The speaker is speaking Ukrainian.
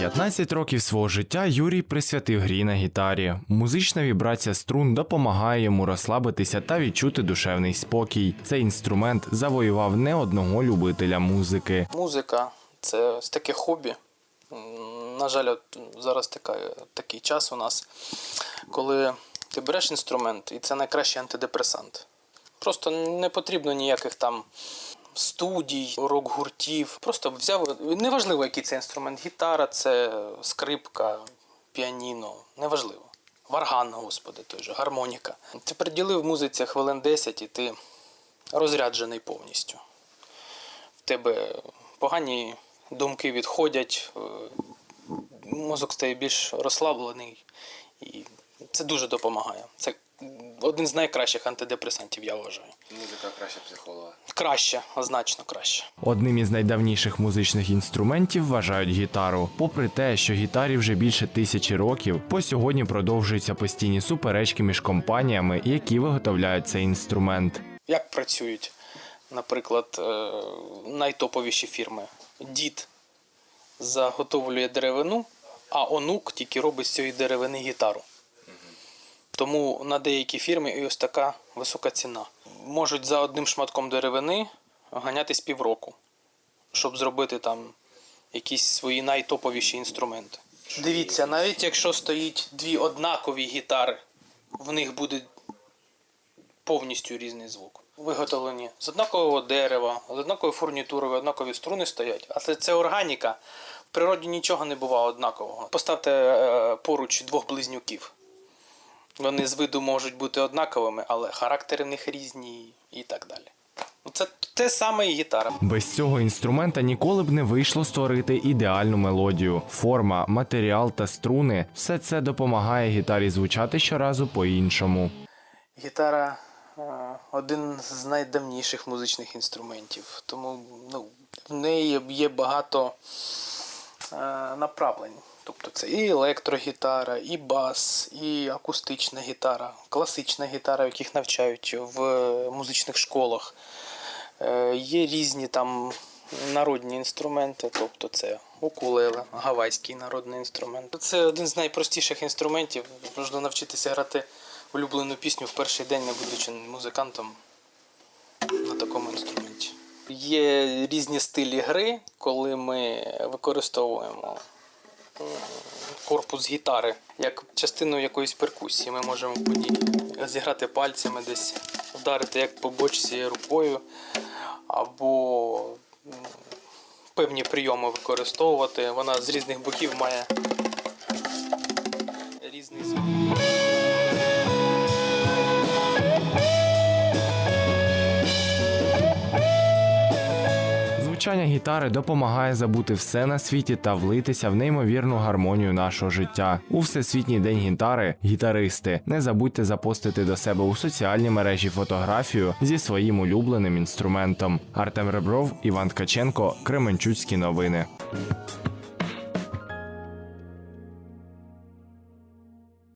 15 років свого життя Юрій присвятив грі на гітарі. Музична вібрація струн допомагає йому розслабитися та відчути душевний спокій. Цей інструмент завоював не одного любителя музики. Музика це таке хобі. На жаль, от зараз така, такий час у нас, коли ти береш інструмент, і це найкращий антидепресант. Просто не потрібно ніяких там студій, рок-гуртів. Просто взяв, неважливо, який це інструмент. Гітара, це скрипка, піаніно, неважливо. Варган, господи, той же, гармоніка. Ти приділив музиці хвилин 10 і ти розряджений повністю в тебе погані думки відходять, е, мозок стає більш розслаблений, і це дуже допомагає. Це один з найкращих антидепресантів, я вважаю. Музика краще психолога. Краще, значно краще. Одним із найдавніших музичних інструментів вважають гітару. Попри те, що гітарі вже більше тисячі років, по сьогодні продовжуються постійні суперечки між компаніями, які виготовляють цей інструмент. Як працюють, наприклад, е, найтоповіші фірми. Дід заготовлює деревину, а онук тільки робить з цієї деревини гітару. Тому на деякі фірми і ось така висока ціна. Можуть за одним шматком деревини ганятись півроку, щоб зробити там якісь свої найтоповіші інструменти. Дивіться, навіть якщо стоїть дві однакові гітари, в них буде повністю різний звук. Виготовлені з однакового дерева, з однакової фурнітури, однакові струни стоять. А це, органіка. В природі нічого не буває однакового. Поставте е, поруч двох близнюків. Вони з виду можуть бути однаковими, але характери в них різні і так далі. Ну, Це те саме і гітара. Без цього інструмента ніколи б не вийшло створити ідеальну мелодію. Форма, матеріал та струни все це допомагає гітарі звучати щоразу по-іншому. Гітара е, один з найдавніших музичних інструментів, тому ну, в неї є багато е, направлень. Тобто це і електрогітара, і бас, і акустична гітара, класична гітара, яких навчають в музичних школах. Е, Є різні там народні інструменти, тобто це укулеле, гавайський народний інструмент. Це один з найпростіших інструментів. Можна навчитися грати улюблену пісню в перший день, не будучи музикантом на такому інструменті. Є різні стилі гри, коли ми використовуємо корпус гітари як частину якоїсь перкусії. Ми можемо по ній зіграти пальцями десь, вдарити як по бочці рукою, або певні прийоми використовувати. Вона з різних боків має Звучання гітари допомагає забути все на світі та влитися в неймовірну гармонію нашого життя. У всесвітній день гітари, гітаристи, не забудьте запостити до себе у соціальні мережі фотографію зі своїм улюбленим інструментом. Артем Ребров, Іван Ткаченко, Кременчуцькі новини.